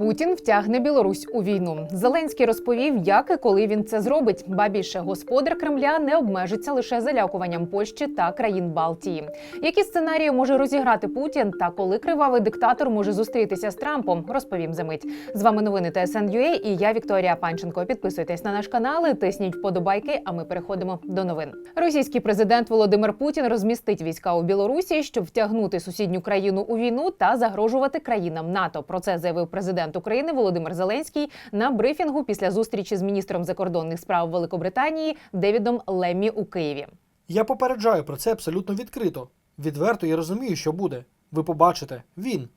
Путін втягне Білорусь у війну. Зеленський розповів, як і коли він це зробить. Ба більше господар Кремля не обмежиться лише залякуванням Польщі та країн Балтії. Які сценарії може розіграти Путін та коли кривавий диктатор може зустрітися з Трампом? Розповім за мить. З вами новини ТСН.UA і я Вікторія Панченко. Підписуйтесь на наш канал, тисніть вподобайки. А ми переходимо до новин. Російський президент Володимир Путін розмістить війська у Білорусі, щоб втягнути сусідню країну у війну та загрожувати країнам НАТО. Про це заявив президент України Володимир Зеленський на брифінгу після зустрічі з міністром закордонних справ Великобританії Девідом Леммі у Києві. Я попереджаю про це абсолютно відкрито. Відверто я розумію, що буде. Ви побачите, він.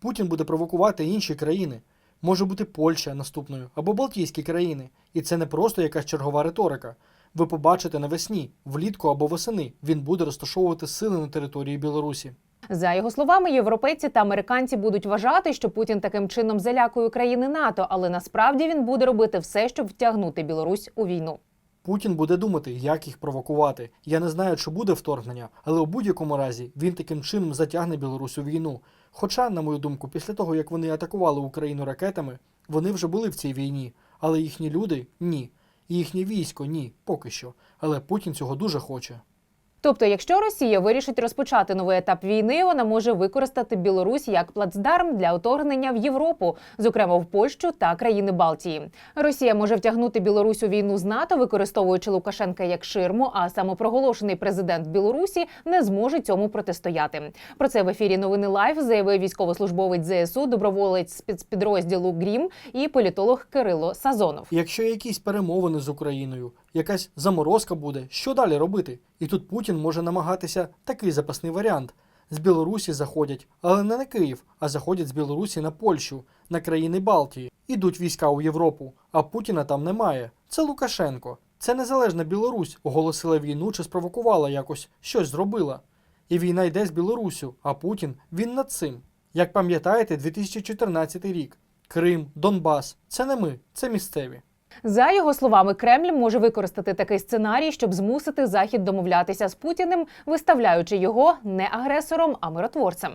Путін буде провокувати інші країни. Може бути Польща наступною або Балтійські країни. І це не просто якась чергова риторика. Ви побачите навесні, влітку або восени. Він буде розташовувати сили на території Білорусі. За його словами, європейці та американці будуть вважати, що Путін таким чином залякує країни НАТО, але насправді він буде робити все, щоб втягнути Білорусь у війну. Путін буде думати, як їх провокувати. Я не знаю, чи буде вторгнення, але у будь-якому разі він таким чином затягне Білорусь у війну. Хоча, на мою думку, після того як вони атакували Україну ракетами, вони вже були в цій війні, але їхні люди ні. І їхнє військо ні, поки що. Але Путін цього дуже хоче. Тобто, якщо Росія вирішить розпочати новий етап війни, вона може використати Білорусь як плацдарм для вторгнення в Європу, зокрема в Польщу та країни Балтії. Росія може втягнути Білорусь у війну з НАТО, використовуючи Лукашенка як ширму. А самопроголошений президент Білорусі не зможе цьому протистояти. Про це в ефірі новини Лайф заявив військовослужбовець ЗСУ, доброволець спецпідрозділу Грім і політолог Кирило Сазонов. Якщо якісь перемовини з Україною, якась заморозка буде, що далі робити? І тут Путін може намагатися такий запасний варіант. З Білорусі заходять, але не на Київ, а заходять з Білорусі на Польщу, на країни Балтії. Ідуть війська у Європу, а Путіна там немає. Це Лукашенко. Це незалежна Білорусь оголосила війну чи спровокувала якось, щось зробила. І війна йде з Білорусю, а Путін він над цим. Як пам'ятаєте, 2014 рік. Крим, Донбас це не ми, це місцеві. За його словами, Кремль може використати такий сценарій, щоб змусити Захід домовлятися з Путіним, виставляючи його не агресором, а миротворцем.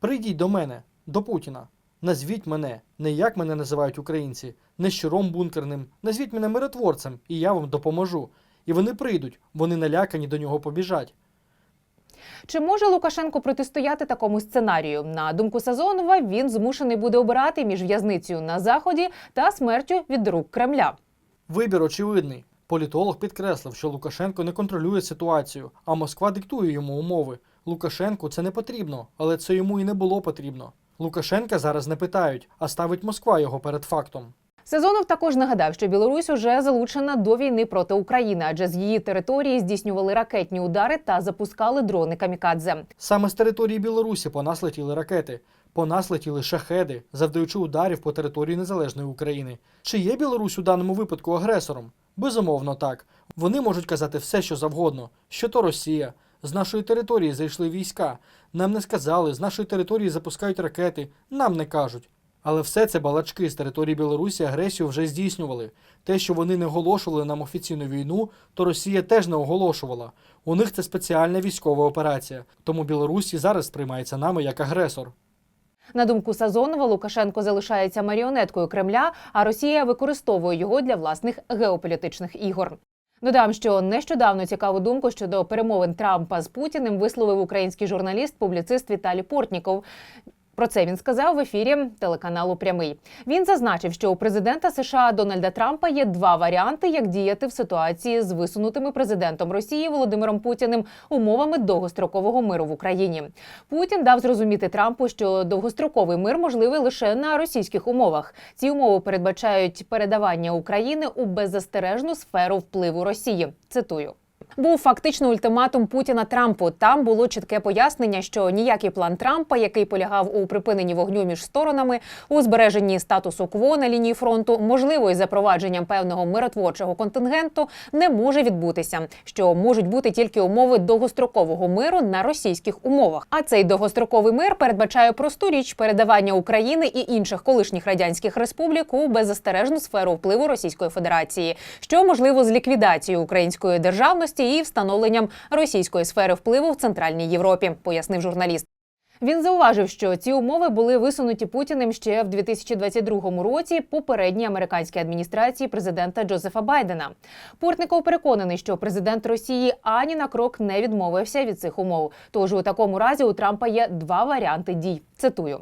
Прийдіть до мене, до Путіна. Назвіть мене, не як мене називають українці, не щуром бункерним. Назвіть мене миротворцем, і я вам допоможу. І вони прийдуть, вони налякані до нього побіжать. Чи може Лукашенко протистояти такому сценарію? На думку Сазонова, він змушений буде обирати між в'язницею на заході та смертю від рук Кремля. Вибір очевидний. Політолог підкреслив, що Лукашенко не контролює ситуацію, а Москва диктує йому умови. Лукашенку це не потрібно, але це йому і не було потрібно. Лукашенка зараз не питають, а ставить Москва його перед фактом. Сезонов також нагадав, що Білорусь уже залучена до війни проти України, адже з її території здійснювали ракетні удари та запускали дрони камікадзе. Саме з території Білорусі по нас летіли ракети, по нас летіли шахеди, завдаючи ударів по території незалежної України. Чи є Білорусь у даному випадку агресором? Безумовно, так. Вони можуть казати все, що завгодно, що то Росія. З нашої території зайшли війська. Нам не сказали, з нашої території запускають ракети. Нам не кажуть. Але все це балачки з території Білорусі агресію вже здійснювали. Те, що вони не оголошували нам офіційну війну, то Росія теж не оголошувала. У них це спеціальна військова операція. Тому Білорусь і зараз сприймається нами як агресор. На думку Сазонова, Лукашенко залишається маріонеткою Кремля, а Росія використовує його для власних геополітичних ігор. Додам, що нещодавно цікаву думку щодо перемовин Трампа з Путіним висловив український журналіст, публіцист Віталій Портніков. Про це він сказав в ефірі телеканалу Прямий. Він зазначив, що у президента США Дональда Трампа є два варіанти, як діяти в ситуації з висунутими президентом Росії Володимиром Путіним умовами довгострокового миру в Україні. Путін дав зрозуміти Трампу, що довгостроковий мир можливий лише на російських умовах. Ці умови передбачають передавання України у беззастережну сферу впливу Росії. Цитую. Був фактично ультиматум Путіна Трампу. Там було чітке пояснення, що ніякий план Трампа, який полягав у припиненні вогню між сторонами, у збереженні статусу кво на лінії фронту, можливо, із запровадженням певного миротворчого контингенту, не може відбутися. Що можуть бути тільки умови довгострокового миру на російських умовах. А цей довгостроковий мир передбачає просту річ передавання України і інших колишніх радянських республік у беззастережну сферу впливу Російської Федерації, що можливо з ліквідацією української державності і встановленням російської сфери впливу в Центральній Європі, пояснив журналіст. Він зауважив, що ці умови були висунуті Путіним ще в 2022 році попередній американській адміністрації президента Джозефа Байдена. Портников переконаний, що президент Росії ані на крок не відмовився від цих умов. Тож у такому разі у Трампа є два варіанти дій. Цитую.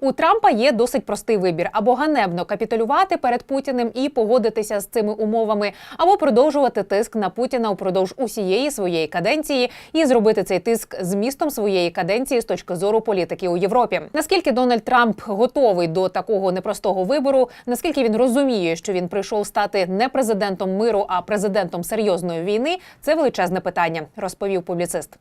У Трампа є досить простий вибір: або ганебно капітулювати перед Путіним і погодитися з цими умовами, або продовжувати тиск на Путіна упродовж усієї своєї каденції і зробити цей тиск змістом своєї каденції з точки зору політики у Європі. Наскільки Дональд Трамп готовий до такого непростого вибору? Наскільки він розуміє, що він прийшов стати не президентом миру, а президентом серйозної війни? Це величезне питання, розповів публіцист.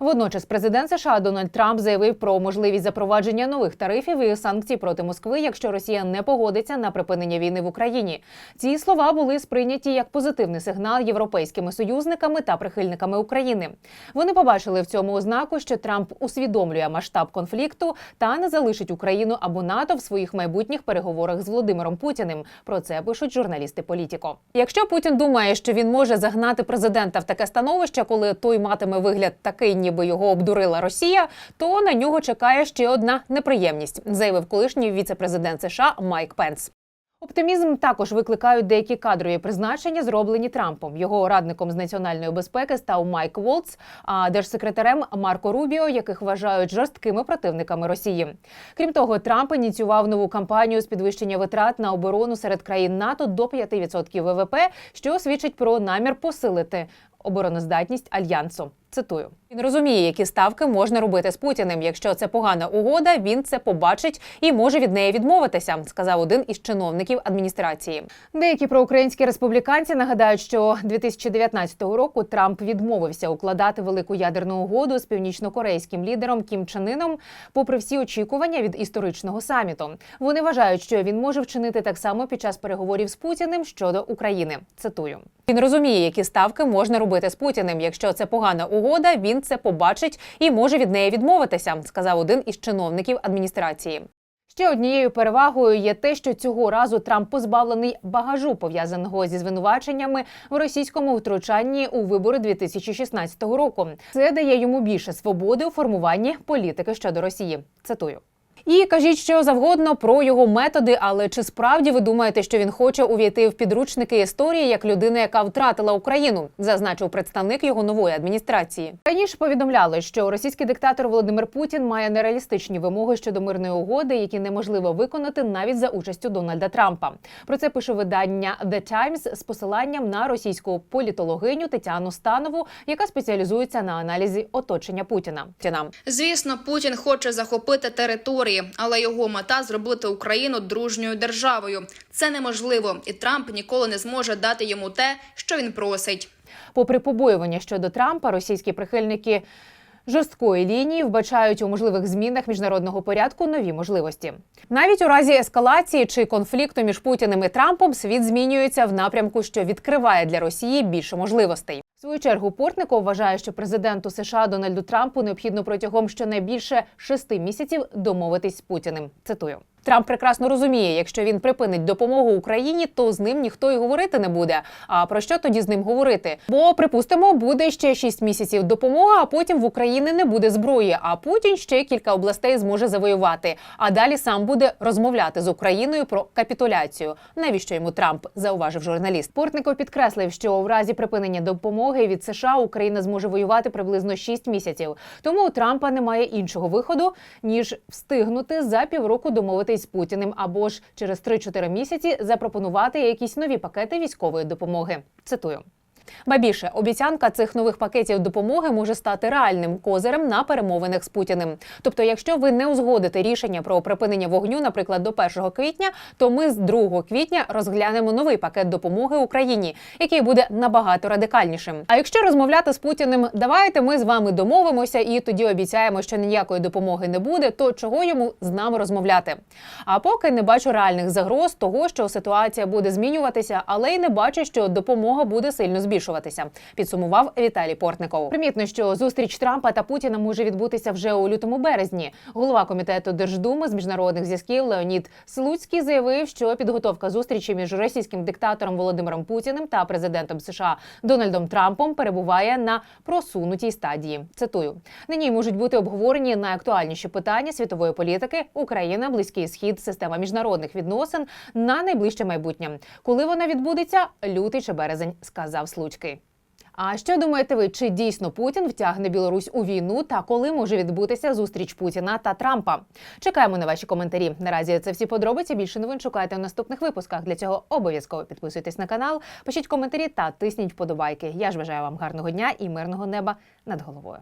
Водночас президент США Дональд Трамп заявив про можливість запровадження нових тарифів і санкцій проти Москви, якщо Росія не погодиться на припинення війни в Україні. Ці слова були сприйняті як позитивний сигнал європейськими союзниками та прихильниками України. Вони побачили в цьому ознаку, що Трамп усвідомлює масштаб конфлікту та не залишить Україну або НАТО в своїх майбутніх переговорах з Володимиром Путіним. Про це пишуть журналісти Політіко. Якщо Путін думає, що він може загнати президента в таке становище, коли той матиме вигляд такий, ніби його обдурила Росія, то на нього чекає ще одна неприємність, заявив колишній віце-президент США Майк Пенс. Оптимізм також викликають деякі кадрові призначення, зроблені Трампом. Його радником з національної безпеки став Майк Волц, а держсекретарем Марко Рубіо, яких вважають жорсткими противниками Росії. Крім того, Трамп ініціював нову кампанію з підвищення витрат на оборону серед країн НАТО до 5% ВВП, що свідчить про намір посилити обороноздатність альянсу. Цитую, він розуміє, які ставки можна робити з Путіним. Якщо це погана угода, він це побачить і може від неї відмовитися, сказав один із чиновників адміністрації. Деякі проукраїнські республіканці нагадають, що 2019 року Трамп відмовився укладати велику ядерну угоду з північнокорейським лідером Кім Чен Іном, попри всі очікування від історичного саміту. Вони вважають, що він може вчинити так само під час переговорів з Путіним щодо України. Цитую. Він розуміє, які ставки можна робити з Путіним. Якщо це погана угода, він це побачить і може від неї відмовитися, сказав один із чиновників адміністрації. Ще однією перевагою є те, що цього разу Трамп позбавлений багажу, пов'язаного зі звинуваченнями в російському втручанні у вибори 2016 року. Це дає йому більше свободи у формуванні політики щодо Росії. Цитую. І кажіть, що завгодно про його методи, але чи справді ви думаєте, що він хоче увійти в підручники історії як людина, яка втратила Україну, зазначив представник його нової адміністрації. Раніше повідомляли, що російський диктатор Володимир Путін має нереалістичні вимоги щодо мирної угоди, які неможливо виконати навіть за участю Дональда Трампа. Про це пише видання The Times з посиланням на російську політологиню Тетяну Станову, яка спеціалізується на аналізі оточення Путіна. Звісно, Путін хоче захопити території, але його мета зробити Україну дружньою державою. Це неможливо, і Трамп ніколи не зможе дати йому те, що він просить. Попри побоювання щодо Трампа, російські прихильники жорсткої лінії вбачають у можливих змінах міжнародного порядку нові можливості. Навіть у разі ескалації чи конфлікту між Путіним і Трампом світ змінюється в напрямку, що відкриває для Росії більше можливостей. Свою чергу Портников вважає, що президенту США Дональду Трампу необхідно протягом щонайбільше шести місяців домовитись з Путіним. Цитую. Трамп прекрасно розуміє, якщо він припинить допомогу Україні, то з ним ніхто й говорити не буде. А про що тоді з ним говорити? Бо припустимо, буде ще 6 місяців допомоги, а потім в Україні не буде зброї. А Путін ще кілька областей зможе завоювати. А далі сам буде розмовляти з Україною про капітуляцію. Навіщо йому Трамп? зауважив журналіст. Портников підкреслив, що в разі припинення допомоги від США Україна зможе воювати приблизно 6 місяців. Тому у Трампа немає іншого виходу ніж встигнути за півроку домовитись з Путіним або ж через 3-4 місяці запропонувати якісь нові пакети військової допомоги. Цитую. Ба більше обіцянка цих нових пакетів допомоги може стати реальним козирем на перемовинах з Путіним. Тобто, якщо ви не узгодите рішення про припинення вогню, наприклад, до 1 квітня, то ми з 2 квітня розглянемо новий пакет допомоги Україні, який буде набагато радикальнішим. А якщо розмовляти з Путіним, давайте ми з вами домовимося і тоді обіцяємо, що ніякої допомоги не буде, то чого йому з нами розмовляти? А поки не бачу реальних загроз того, що ситуація буде змінюватися, але й не бачу, що допомога буде сильно збільшуватися. Збільшуватися. Підсумував Віталій Портников. Примітно, що зустріч Трампа та Путіна може відбутися вже у лютому березні. Голова комітету Держдуми з міжнародних зв'язків Леонід Слуцький заявив, що підготовка зустрічі між російським диктатором Володимиром Путіним та президентом США Дональдом Трампом перебуває на просунутій стадії. Цитую: нині можуть бути обговорені найактуальніші питання світової політики, Україна, Близький Схід, система міжнародних відносин на найближче майбутнє. Коли вона відбудеться, лютий чи березень, сказав Слуцький. А що думаєте ви, чи дійсно Путін втягне Білорусь у війну та коли може відбутися зустріч Путіна та Трампа? Чекаємо на ваші коментарі. Наразі це всі подробиці. Більше новин шукайте у наступних випусках. Для цього обов'язково підписуйтесь на канал, пишіть коментарі та тисніть вподобайки. Я ж бажаю вам гарного дня і мирного неба над головою.